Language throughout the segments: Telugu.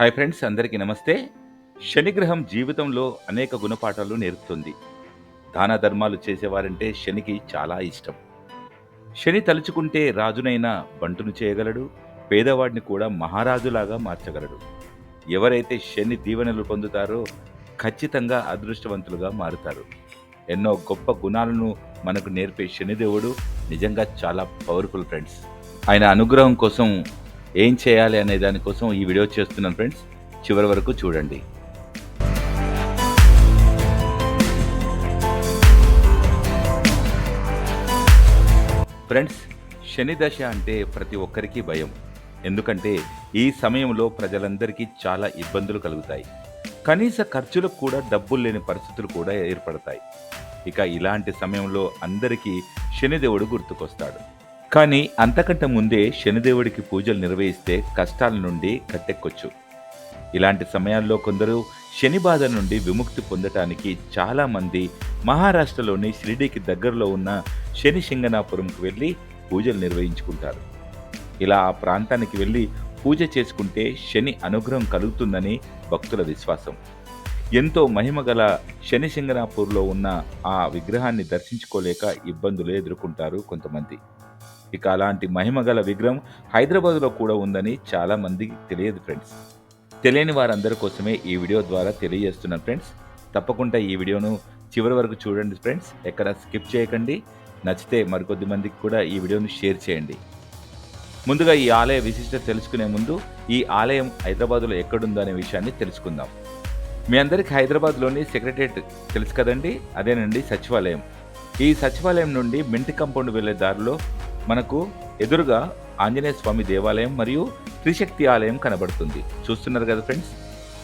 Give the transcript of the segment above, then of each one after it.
హాయ్ ఫ్రెండ్స్ అందరికీ నమస్తే. శనిగ్రహం జీవితంలో అనేక గుణపాఠాలు నేర్పుతుంది. దాన ధర్మాలు చేసేవారంటే శనికి చాలా ఇష్టం. శని తలుచుకుంటే రాజునైనా బంటును చేయగలడు పేదవాడిని కూడా మహారాజులాగా మార్చగలడు. ఎవరైతే శని దీవెనలు పొందుతారో ఖచ్చితంగా అదృష్టవంతులుగా మారుతారు. ఎన్నో గొప్ప గుణాలను మనకు నేర్పే శనిదేవుడు నిజంగా చాలా పవర్ఫుల్ ఫ్రెండ్స్. ఆయన అనుగ్రహం కోసం ఏం చేయాలి అనే దానికోసం ఈ వీడియో చేస్తున్నాను ఫ్రెండ్స్. చివరి వరకు చూడండి. ఫ్రెండ్స్ శని దశ అంటే ప్రతి ఒక్కరికి భయం. ఎందుకంటే ఈ సమయంలో ప్రజలందరికీ చాలా ఇబ్బందులు కలుగుతాయి. కనీస ఖర్చులకు కూడా డబ్బులు లేని పరిస్థితులు కూడా ఏర్పడతాయి. ఇక ఇలాంటి సమయంలో అందరికీ శనిదేవుడు గుర్తుకొస్తాడు. కానీ అంతకంటే ముందే శనిదేవుడికి పూజలు నిర్వహిస్తే కష్టాల నుండి కట్టెక్కొచ్చు. ఇలాంటి సమయాల్లో కొందరు శని బాధ నుండి విముక్తి పొందటానికి చాలామంది మహారాష్ట్రలోని షిరిడీకి దగ్గరలో ఉన్న శని సింగనాపురంకు వెళ్ళి పూజలు నిర్వహించుకుంటారు. ఇలా ఆ ప్రాంతానికి వెళ్ళి పూజ చేసుకుంటే శని అనుగ్రహం కలుగుతుందని భక్తుల విశ్వాసం. ఎంతో మహిమగల శని సింగనాపూర్లో ఉన్న ఆ విగ్రహాన్ని దర్శించుకోలేక ఇబ్బందులు ఎదుర్కొంటారు కొంతమంది. ఇక అలాంటి మహిమగల విగ్రహం హైదరాబాద్లో కూడా ఉందని చాలా మందికి తెలియదు ఫ్రెండ్స్. తెలియని వారందరి కోసమే ఈ వీడియో ద్వారా తెలియజేస్తున్నాను ఫ్రెండ్స్. తప్పకుండా ఈ వీడియోను చివరి వరకు చూడండి ఫ్రెండ్స్. ఎక్కడ స్కిప్ చేయకండి. నచ్చితే మరికొద్ది మందికి కూడా ఈ వీడియోను షేర్ చేయండి. ముందుగా ఈ ఆలయ విశిష్టత తెలుసుకునే ముందు ఈ ఆలయం హైదరాబాద్లో ఎక్కడుందో అనే విషయాన్ని తెలుసుకుందాం. మీ అందరికీ హైదరాబాద్లోని సెక్రటరియట్ తెలుసు కదండి? అదేనండి సచివాలయం. ఈ సచివాలయం నుండి మెంటి కంపౌండ్ వెళ్ళే దారిలో మనకు ఎదురుగా ఆంజనేయ స్వామి దేవాలయం మరియు త్రిశక్తి ఆలయం కనబడుతుంది. చూస్తున్నారు కదా ఫ్రెండ్స్?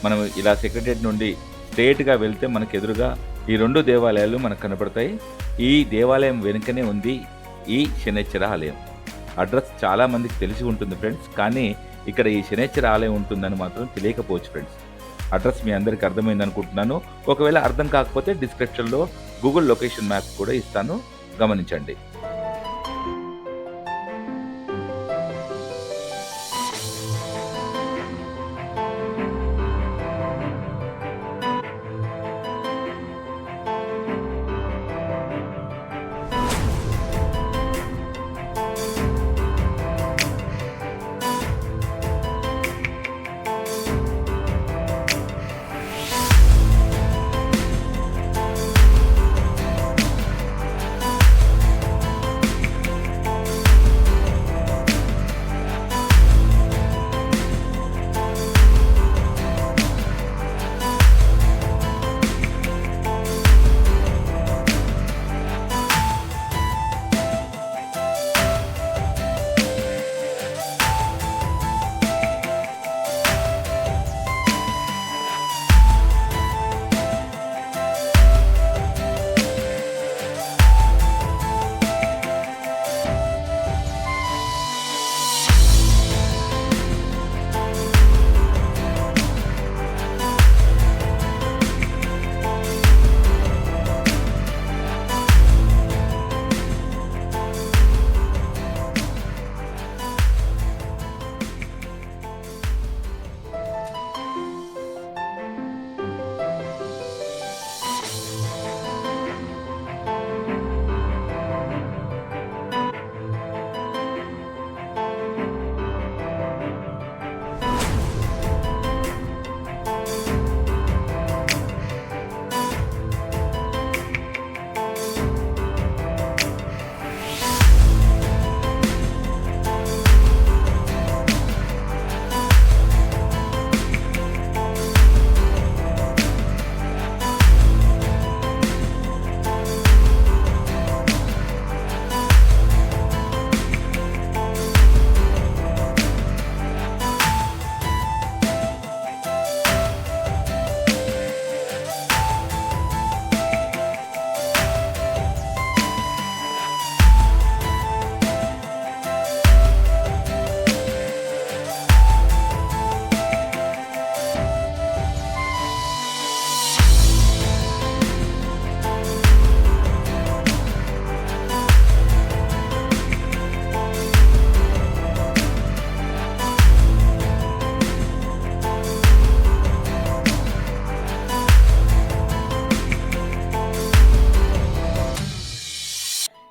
మనం ఇలా సెక్రటరియట్ నుండి స్ట్రేట్గా వెళ్తే మనకు ఎదురుగా ఈ రెండు దేవాలయాలు మనకు కనబడతాయి ఈ దేవాలయం వెనుకనే ఉంది ఈ శనేశ్వర ఆలయం. అడ్రస్ చాలామందికి తెలిసి ఉంటుంది ఫ్రెండ్స్ కానీ ఇక్కడ ఈ శనేశ్వర ఆలయం ఉంటుందని మాత్రం తెలియకపోవచ్చు ఫ్రెండ్స్. అడ్రస్ మీ అందరికీ అర్థమైంది అనుకుంటున్నాను. ఒకవేళ అర్థం కాకపోతే డిస్క్రిప్షన్లో గూగుల్ లొకేషన్ మ్యాప్ కూడా ఇస్తాను. గమనించండి.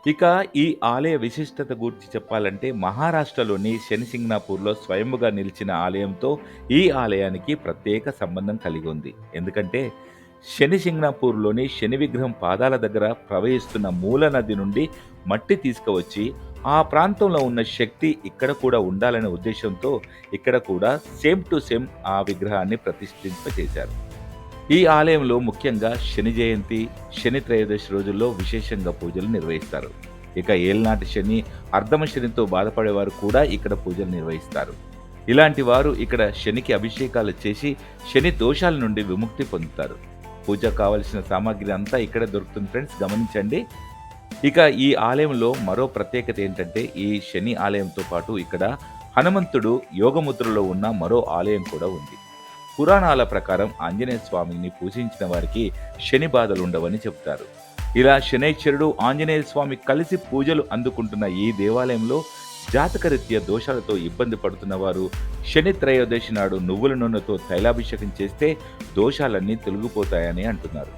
ఇక ఈ ఆలయ విశిష్టత గురించి చెప్పాలంటే మహారాష్ట్రలోని శనిసింగ్నాపూర్లో స్వయంగా నిలిచిన ఆలయంతో ఈ ఆలయానికి ప్రత్యేక సంబంధం కలిగి ఉంది. ఎందుకంటే శనిసింగ్నాపూర్లోని శని విగ్రహం పాదాల దగ్గర ప్రవహిస్తున్న మూల నది నుండి మట్టి తీసుకువచ్చి ఆ ప్రాంతంలో ఉన్న శక్తి ఇక్కడ కూడా ఉండాలనే ఉద్దేశంతో ఇక్కడ కూడా సేమ్ టు సేమ్ ఆ విగ్రహాన్ని ప్రతిష్ఠింపచేశారు ఈ ఆలయంలో ముఖ్యంగా శని జయంతి శని త్రయోదశి రోజుల్లో విశేషంగా పూజలు నిర్వహిస్తారు. ఇక ఏల్నాటి శని అర్ధమ శనితో బాధపడేవారు కూడా ఇక్కడ పూజలు నిర్వహిస్తారు. ఇలాంటి వారు ఇక్కడ శనికి అభిషేకాలు చేసి శని దోషాల నుండి విముక్తి పొందుతారు. పూజ కావలసిన సామాగ్రి అంతా ఇక్కడ దొరుకుతుంది ఫ్రెండ్స్ గమనించండి. ఇక ఈ ఆలయంలో మరో ప్రత్యేకత ఏంటంటే ఈ శని ఆలయంతో పాటు ఇక్కడ హనుమంతుడు యోగముద్రలో ఉన్న మరో ఆలయం కూడా ఉంది. పురాణాల ప్రకారం ఆంజనేయ స్వామిని పూజించిన వారికి శని బాధలు ఉండవని చెప్తారు. ఇలా శనైశ్వరుడు ఆంజనేయ స్వామి కలిసి పూజలు అందుకుంటున్న ఈ దేవాలయంలో జాతకరీత్యా దోషాలతో ఇబ్బంది పడుతున్న వారు శని త్రయోదశి నాడు నువ్వుల నూనెతో తైలాభిషేకం చేస్తే దోషాలన్నీ తొలగిపోతాయని అంటున్నారు.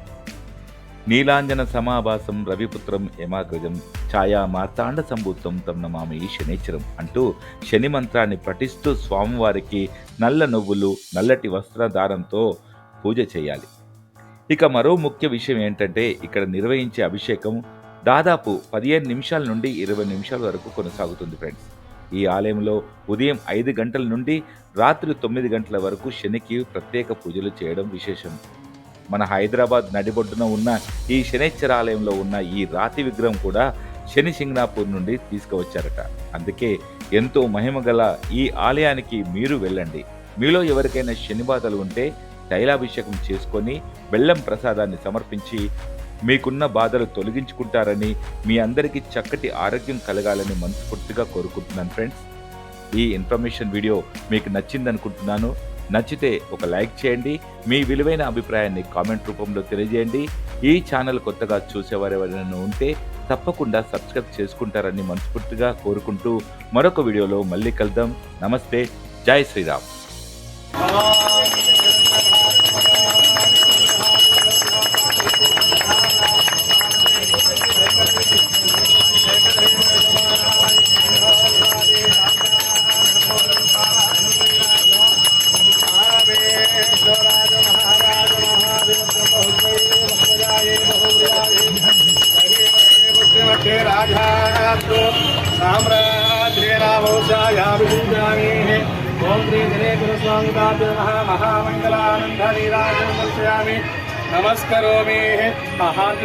నీలాంజన సమాభాసం రవిపుత్రం యమాగ్రజం ఛాయా మార్తాండ సంభూతం తమ నమామి శనేశ్వరం అంటూ శని మంత్రాన్ని పఠిస్తూ స్వామివారికి నల్ల నువ్వులు నల్లటి వస్త్రధారంతో పూజ చేయాలి. ఇక మరో ముఖ్య విషయం ఏంటంటే ఇక్కడ నిర్వహించే అభిషేకం దాదాపు పదిహేను నిమిషాల నుండి ఇరవై నిమిషాల వరకు కొనసాగుతుంది ఫ్రెండ్స్. ఈ ఆలయంలో ఉదయం ఐదు గంటల నుండి రాత్రి తొమ్మిది గంటల వరకు శనికి ప్రత్యేక పూజలు చేయడం విశేషం. మన హైదరాబాద్ నడిబొడ్డున ఉన్న ఈ శనేశ్వర ఆలయంలో ఉన్న ఈ రాతి విగ్రహం కూడా శని సింగ్నాపూర్ నుండి తీసుకువచ్చారట. అందుకే ఎంతో మహిమ గల ఈ ఆలయానికి మీరు వెళ్ళండి. మీలో ఎవరికైనా శని బాధలు ఉంటే తైలాభిషేకం చేసుకొని బెల్లం ప్రసాదాన్ని సమర్పించి మీకున్న బాధలు తొలగించుకుంటారని మీ అందరికీ చక్కటి ఆరోగ్యం కలగాలని మనస్ఫూర్తిగా కోరుకుంటున్నాను ఫ్రెండ్స్. ఈ ఇన్ఫర్మేషన్ వీడియో మీకు నచ్చిందనుకుంటున్నాను. నచ్చితే ఒక లైక్ చేయండి. మీ విలువైన అభిప్రాయాన్ని కామెంట్ రూపంలో తెలియజేయండి. ఈ ఛానల్ కొత్తగా చూసేవారు ఎవరైనా ఉంటే తప్పకుండా సబ్స్క్రైబ్ చేసుకుంటారని మనస్ఫూర్తిగా కోరుకుంటూ మరొక వీడియోలో మళ్ళీ కలుద్దాం. నమస్తే. జై శ్రీరామ్. श्रीधरे गुरुस्वामिताभ्यः महामङ्गलानन्दनीराजयामि नमस्करोमि। आहार